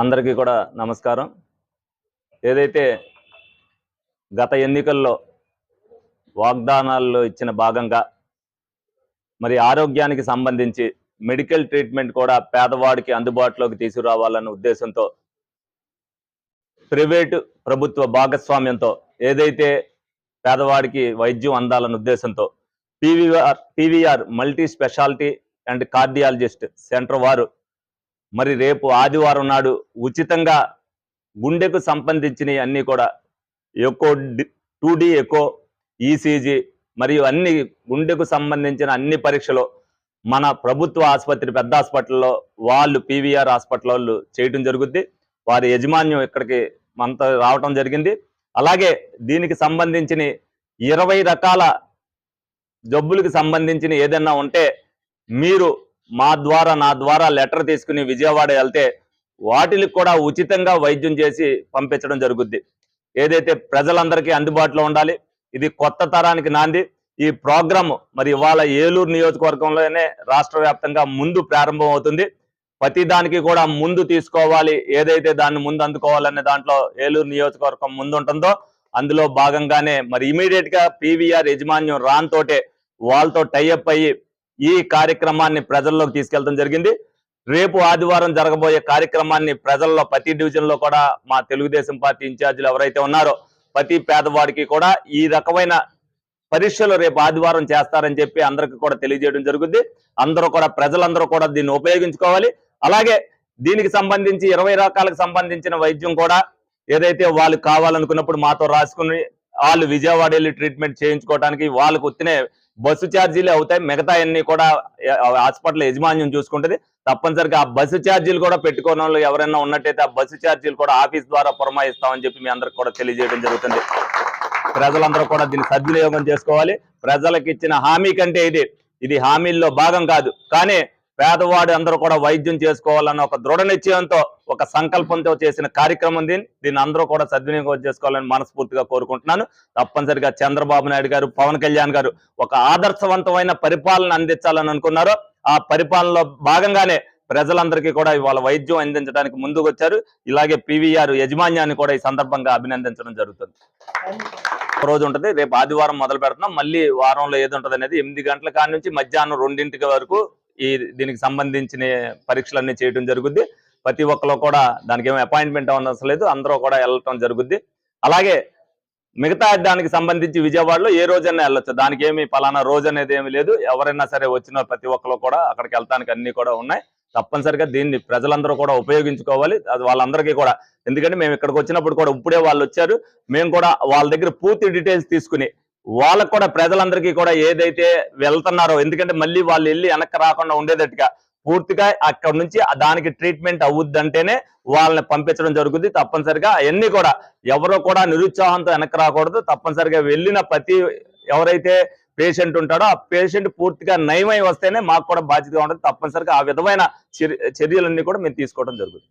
అందరికీ కూడా నమస్కారం. ఏదైతే గత ఎన్నికల్లో వాగ్దానాల్లో ఇచ్చిన భాగంగా మరి ఆరోగ్యానికి సంబంధించి మెడికల్ ట్రీట్మెంట్ కూడా పేదవాడికి అందుబాటులోకి తీసుకురావాలన్న ఉద్దేశంతో ప్రైవేటు ప్రభుత్వ భాగస్వామ్యంతో ఏదైతే పేదవాడికి వైద్యం అందాలన్న ఉద్దేశంతో PVR PVR multi speciality and cardiologist centre వారు మరి రేపు ఆదివారం నాడు ఉచితంగా గుండెకు సంబంధించిన అన్నీ కూడా ఎక్కువ టూ డి ఎకో ఈసీజీ మరియు అన్ని గుండెకు సంబంధించిన అన్ని పరీక్షలు మన ప్రభుత్వ ఆసుపత్రి పెద్ద హాస్పిటల్లో వాళ్ళు పీవీఆర్ హాస్పిటల్ వాళ్ళు చేయటం జరుగుద్ది. వారి యజమాన్యం ఇక్కడికి మనతో రావటం జరిగింది. అలాగే దీనికి సంబంధించిన ఇరవై రకాల జబ్బులకు సంబంధించిన ఏదైనా ఉంటే మీరు మా ద్వారా నా ద్వారా లెటర్ తీసుకుని విజయవాడ వెళ్తే వాటికి కూడా ఉచితంగా వైద్యం చేసి పంపించడం జరుగుద్ది. ఏదైతే ప్రజలందరికీ అందుబాటులో ఉండాలి ఇది కొత్త తరానికి నాంది. ఈ ప్రోగ్రామ్ మరి ఇవాళ ఏలూరు నియోజకవర్గంలోనే రాష్ట్ర వ్యాప్తంగా ముందు ప్రారంభం అవుతుంది. ప్రతి దానికి కూడా ముందు తీసుకోవాలి ఏదైతే దాన్ని ముందు అందుకోవాలనే దాంట్లో ఏలూరు నియోజకవర్గం ముందు ఉంటుందో అందులో భాగంగానే మరి ఇమీడియట్గా పీవీఆర్ యజమాన్యం రాన్ తోటే వాళ్ళతో టైఅప్ అయ్యి ఈ కార్యక్రమాన్ని ప్రజల్లోకి తీసుకెళ్ళడం జరిగింది. రేపు ఆదివారం జరగబోయే కార్యక్రమాన్ని ప్రజల్లో ప్రతి డివిజన్లో కూడా మా తెలుగుదేశం పార్టీ ఇన్ఛార్జీలు ఎవరైతే ఉన్నారో ప్రతి పేదవాడికి కూడా ఈ రకమైన పరీక్షలు రేపు ఆదివారం చేస్తారని చెప్పి అందరికి కూడా తెలియజేయడం జరుగుద్ది. అందరూ కూడా ప్రజలందరూ కూడా దీన్ని ఉపయోగించుకోవాలి. అలాగే దీనికి సంబంధించి ఇరవై రకాలకు సంబంధించిన వైద్యం కూడా ఏదైతే వాళ్ళు కావాలనుకున్నప్పుడు మాతో రాసుకుని వాళ్ళు విజయవాడ వెళ్ళి ట్రీట్మెంట్ చేయించుకోవడానికి వాళ్ళకు వచ్చినే బస్సు ఛార్జీలే అవుతాయి. మిగతా అన్ని కూడా హాస్పిటల్ యజమాన్యం చూసుకుంటుంది. తప్పనిసరిగా ఆ బస్సు ఛార్జీలు కూడా పెట్టుకోవడం వాళ్ళు ఎవరైనా ఉన్నట్టయితే ఆ బస్సు ఛార్జీలు కూడా ఆఫీస్ ద్వారా పురమాయిస్తామని చెప్పి మీ అందరికి కూడా తెలియజేయడం జరుగుతుంది. ప్రజలందరూ కూడా దీన్ని సద్వినియోగం చేసుకోవాలి. ప్రజలకు ఇచ్చిన హామీ కంటే ఇది ఇది హామీల్లో భాగం కాదు. కానీ పేదవాడు అందరూ కూడా వైద్యం చేసుకోవాలన్న ఒక దృఢ నిశ్చయంతో ఒక సంకల్పంతో చేసిన కార్యక్రమం దీన్ని దీన్ని అందరూ కూడా సద్వినియోగం చేసుకోవాలని మనస్ఫూర్తిగా కోరుకుంటున్నాను. తప్పనిసరిగా చంద్రబాబు నాయుడు గారు పవన్ కళ్యాణ్ గారు ఒక ఆదర్శవంతమైన పరిపాలన అందించాలని అనుకున్నారు. ఆ పరిపాలనలో భాగంగానే ప్రజలందరికీ కూడా ఇవాళ వైద్యం అందించడానికి ముందుకు వచ్చారు ఇలాగే పివిఆర్ యజమాన్యాన్ని కూడా ఈ సందర్భంగా అభినందించడం జరుగుతుంది. ఒక రోజు ఉంటుంది రేపు ఆదివారం మొదలు పెడుతున్నాం. మళ్ళీ వారంలో ఏది ఉంటుంది అనేది ఎనిమిది గంటల కాడి నుంచి మధ్యాహ్నం రెండింటికి వరకు ఈ దీనికి సంబంధించిన పరీక్షలన్నీ చేయడం జరుగుద్ది. ప్రతి ఒక్కరు కూడా దానికి ఏమో అపాయింట్మెంట్ అవసరం లేదు. అందరూ కూడా వెళ్ళటం జరుగుద్ది. అలాగే మిగతా దానికి సంబంధించి విజయవాడలో ఏ రోజైనా వెళ్ళొచ్చు. దానికి ఏమి పలానా రోజు అనేది ఏమి లేదు. ఎవరైనా సరే వచ్చిన ప్రతి ఒక్కరు కూడా అక్కడికి వెళ్ళటానికి అన్ని కూడా ఉన్నాయి. తప్పనిసరిగా దీన్ని ప్రజలందరూ కూడా ఉపయోగించుకోవాలి. అది వాళ్ళందరికీ కూడా. ఎందుకంటే మేము ఇక్కడికి వచ్చినప్పుడు కూడా ఇప్పుడే వాళ్ళు వచ్చారు. మేము కూడా వాళ్ళ దగ్గర పూర్తి డీటెయిల్స్ తీసుకుని వాళ్ళకు కూడా ప్రజలందరికీ కూడా ఏదైతే వెళ్తున్నారో ఎందుకంటే మళ్ళీ వాళ్ళు వెళ్ళి వెనక్కి రాకుండా ఉండేటట్టుగా పూర్తిగా అక్కడ నుంచి దానికి ట్రీట్మెంట్ అవుద్దంటేనే వాళ్ళని పంపించడం జరుగుతుంది తప్పనిసరిగా అవన్నీ కూడా ఎవరో కూడా నిరుత్సాహంతో వెనక్కి రాకూడదు. తప్పనిసరిగా వెళ్ళిన ప్రతి ఎవరైతే పేషెంట్ ఉంటాడో ఆ పేషెంట్ పూర్తిగా నయమై వస్తేనే మాకు కూడా బాధ్యతగా ఉంటుంది. తప్పనిసరిగా ఆ విధమైన చర్యలన్నీ కూడా మేము తీసుకోవడం జరుగుతుంది